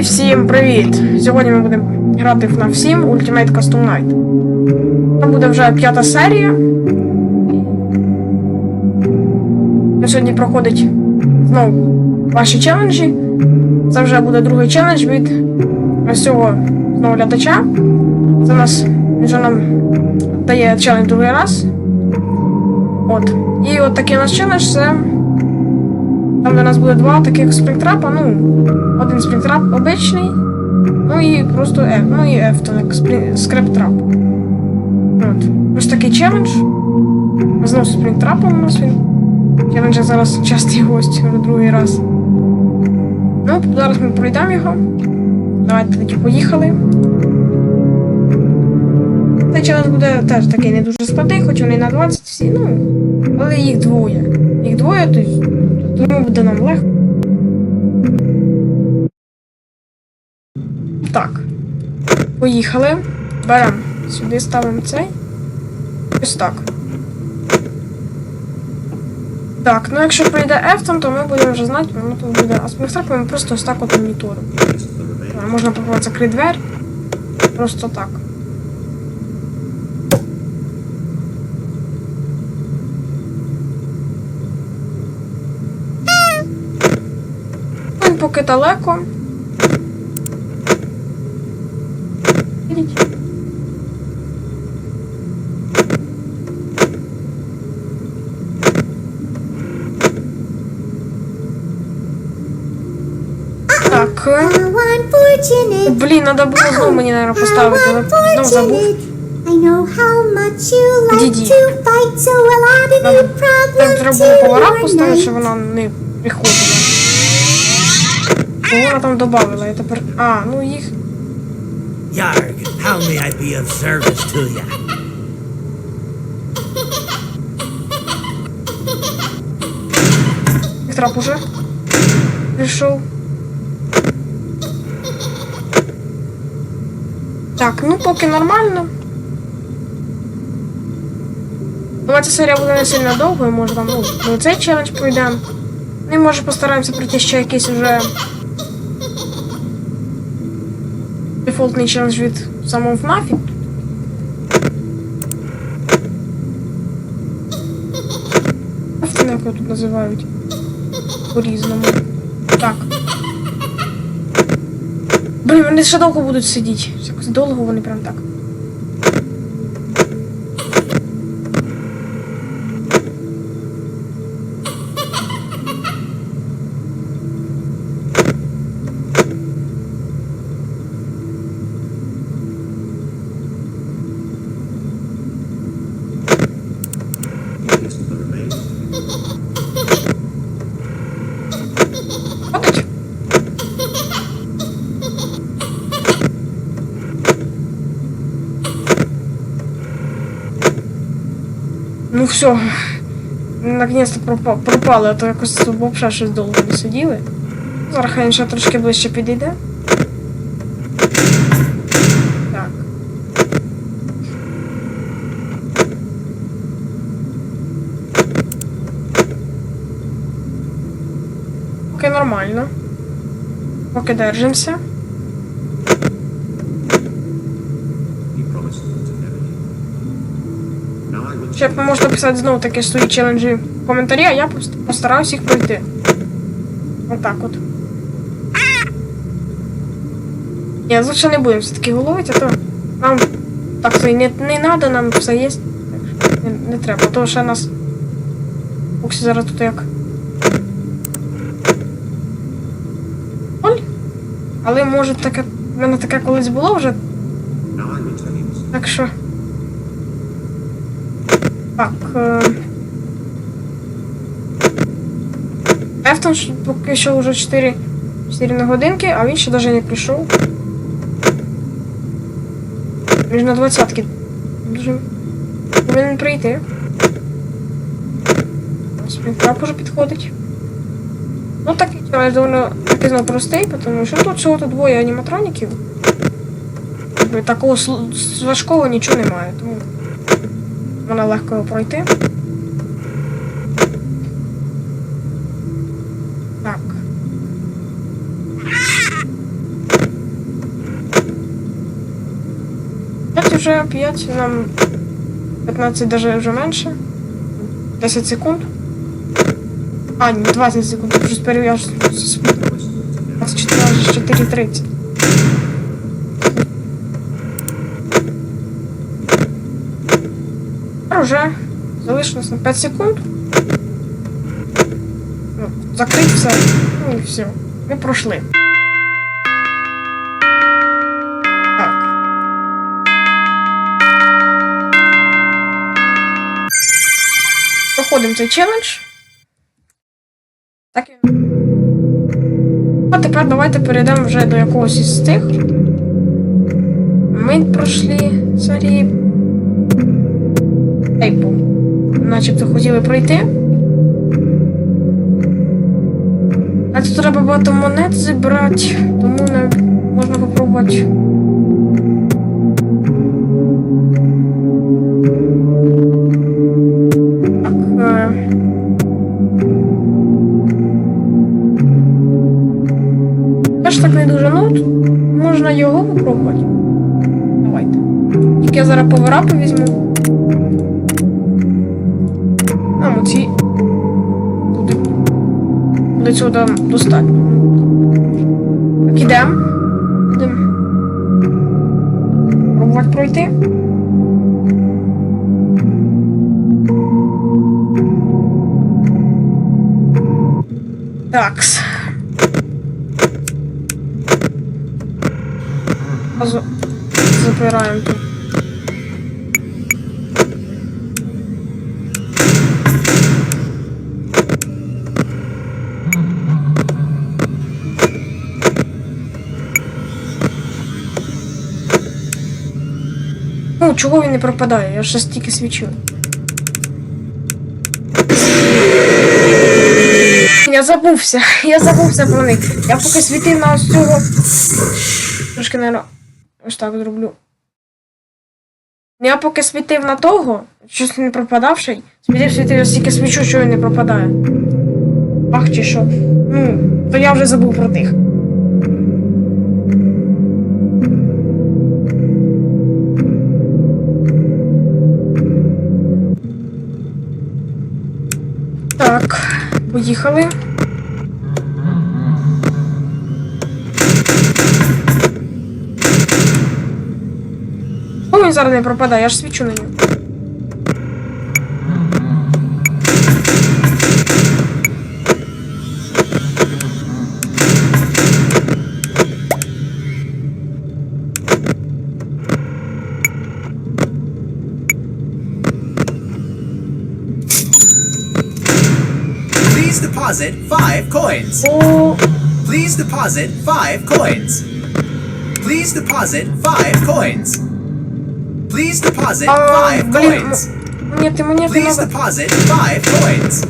Всім привіт! Сьогодні ми будемо грати в FNAF 7 Ultimate Custom Night. Це буде вже п'ята серія. На сьогодні проходить знову ваші челенджі. Це вже буде другий челендж від цього знову глядача. Це нас вже нам дає челендж другий раз. От. І от такий у нас челендж це. Там, у нас буде два таких спринтрапа, ну, один спринтрап обичний, ну і просто F, ну і F, як сприн- скрептрап. От. Ось такий челендж. Знову спринтрапом у нас він. Челендж зараз частий гость вже другий раз. Ну, зараз ми пройдемо його. Давайте тоді поїхали. Цей челендж буде теж такий не дуже складний, хоч вони на 20 всі, ну, але їх двоє. Їх двоє, то й- тому буде нам легко. Так. Поїхали. Беремо. Сюди ставимо цей. Ось так. Так, ну якщо прийде F, то ми будемо вже знати, ну тут буде. А ми просто ось так от моніторимо. Можна попробувати закрити двері. Просто так. Він поки далеко. Так. Блін, надо було знову мені, наверное, поставити, але знову забув. I know how much you like Діді. to fight, so I'll add a new Так треба було повара поставити, щоб вона не приходила. Бо вона там додавила, я тепер. А, ну їх. Yarg, how may I be of service to you? Трап уже прийшов. Так, ну поки нормально. Ну, ця серія буде не сильно довгою, може там, ну, цей челендж пройдемо. Ну і може постараємося пройти ще якийсь уже дефолтний челендж від самого FNAF. FNAF як його тут називають. По-різному. Так. Блін, вони ще довго будуть сидіти. Якось довго вони прям так. Все. Наконец-то пропа- пропали, а то якось взагалі щось довго не сиділи. Зараз хай ще трошки ближче підійде. Так. Поки нормально. Поки держимося. Ще можна писати знову такі свої челенджі в коментарі, а я пост- постараюсь їх пройти. Отак от. Ні, лучше не будемо все-таки головити, а то нам так то і не, не треба, нам все є. Не, не треба, то ще нас. Боксі зараз тут як. Оль. Але може таке. В мене таке колись було вже, так що. Так. Ефтон поки що вже 4, 4 на годинки, а він ще навіть не прийшов. Він ж на 20-ки. Дуже повинен прийти. Спінтрап уже підходить. Ну такий челендж доволі такий знову простий, тому що тут всього тут двоє аніматроніків. Такого важкого нічого немає, тому вона легко пройти. Так. П'ять вже 5, нам 15 даже вже менше. 10 секунд. А, ні, 20 секунд. Я вже сперю 14-4-30. Тепер вже залишилось на 5 секунд. Ну, закрить все. Ну і все. Ми пройшли. Так. Проходимо цей челендж. Так. А тепер давайте перейдемо вже до якогось із тих. Ми пройшли серії. Тейпу. Начебто хотіли пройти. А тут треба багато монет зібрати, тому не можна попробувати. Теж так не дуже, ну можна його попробувати. Давайте. Тільки я зараз поверапи візьму. Буде цього достатньо. Так, ідемо. Пробувати пройти. Такс. Зразу запираємо тут. Ну, чого він не пропадає? Я ж стільки свічу. Я забувся. Я забувся про них. Я поки світив на ось цього. Трошки, наверное, ось так зроблю. Я поки світив на того, щось не пропадавший, світив, світив, я стільки свічу, що він не пропадає. Ах, чи що. Ну, то я вже забув про тих. Поїхали. О, він зараз не пропадає? Я ж свічу на нього. Deposit five coins. О, Please deposit five coins. Please deposit five coins. Please deposit а, five блін, coins. м- монети, монети Please надо. deposit five coins.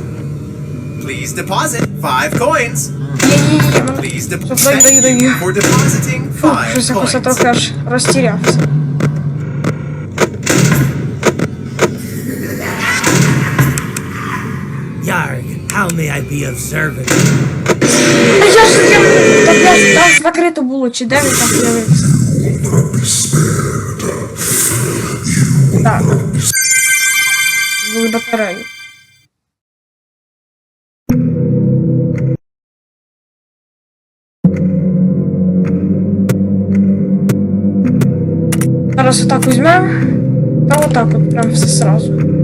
Please deposit five coins. Є-є-є, мене- Please Що, deposit. даю, даю, даю. for depositing Фу, five щось якось я coins. трохи аж розтірявся. I be of service? А я ж я, так там закрито було, чи де він там з'явився? Так. Були батареї. Зараз отак візьмемо. Та отак от прям все сразу.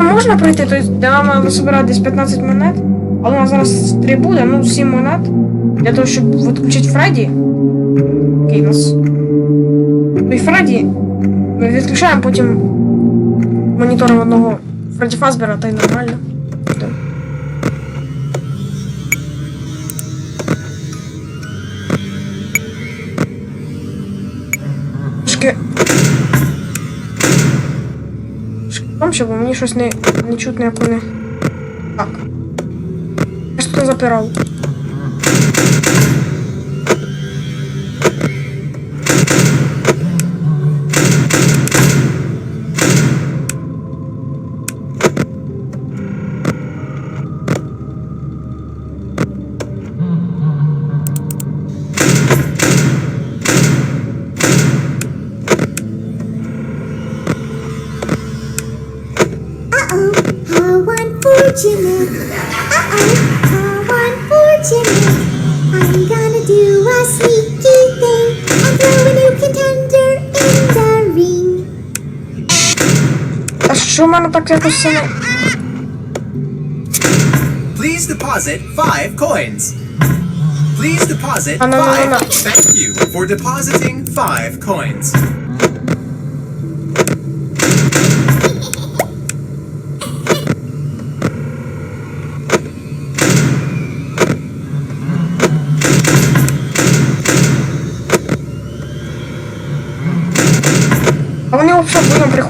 Можна пройти? Тобто, нам собирати десь 15 монет, але у нас зараз 3 буде, ну 7 монет. Для того, щоб відключити Фредді. Окей, нас. Ну і Фредді. Ми відключаємо потім монітором одного Фредді Фазбера, та й нормально. Громче, бо мені щось не, не чутно, як вони. Так. Я ж тут запирав. How unfortunate. I'm gonna do a sneaky thing and throw a new contender in the ring. А що в мене так якось це не... Please deposit five coins. Please deposit No, no, no, no, five. no. Thank you for depositing five coins.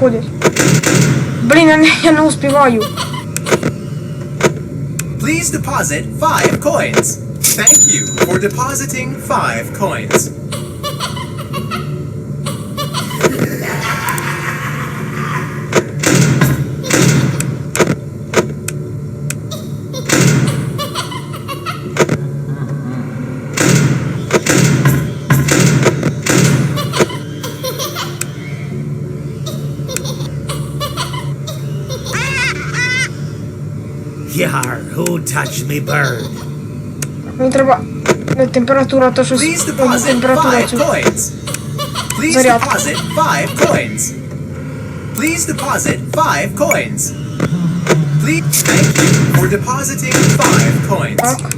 взагалі потім приходять. Блін, я не, я не успіваю. Please deposit five coins. Thank you for depositing five coins. Yar, who touched me bird? Мені треба температура, то щось Please deposit температура five цю. coins. Please Зарядка. deposit five coins. Please deposit five coins. Please thank you for depositing five coins. Так.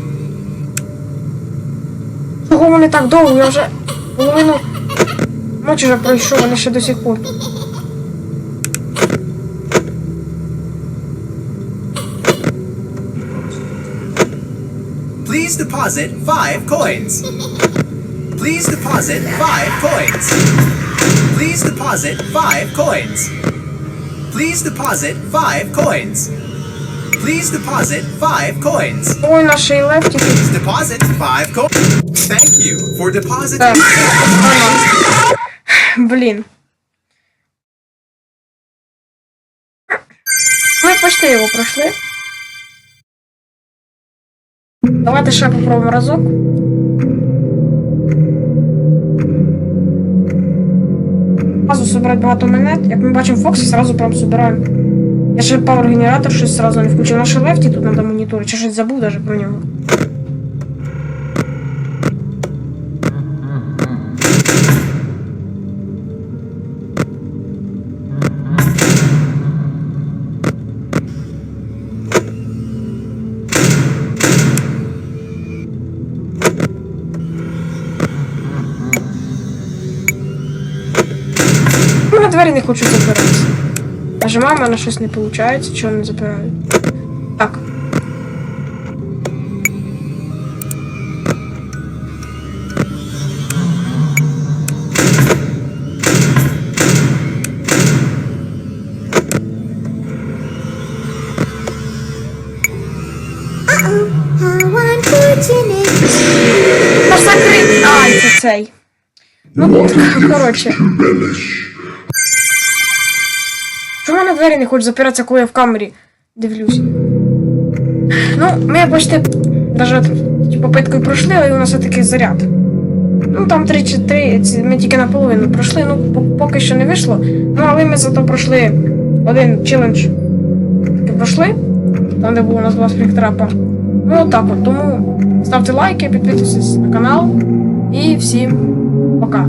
Чого вони так довго? Я вже половину ночі вже пройшов, вони ще до сих пор. Please deposit five coins. Please deposit five coins. Please deposit five coins. Please deposit five coins. Please deposit five coins. Ой, наші лефтики. Please deposit five coins. Thank you for depositing. Так, ага. Блін. Ми почти його пройшли. Давайте ще попробуємо разок. Сразу собирать багато монет. Як ми бачимо Фоксі, сразу прям собираємо. Я ще пауер генератор щось сразу не включив. Наші лефті тут треба моніторити, чи щось забув даже про нього. Не хочуть запиратися. Нажимаю, в мене щось не виходить, чого не запирають. Так. Ай, це цей. Ну, коротше. Чому мене двері не хочуть запиратися, коли я в камері дивлюсь? Ну, ми даже ті попиткою пройшли, але у нас все-таки заряд. Ну, там 3-4, ми тільки наполовину пройшли, ну, поки що не вийшло. Ну, але ми зато пройшли один челендж. Таки пройшли, там, де було у нас два спринтрапа. Ну, отак от. Тому ставте лайки, підписуйтесь на канал. І всім пока.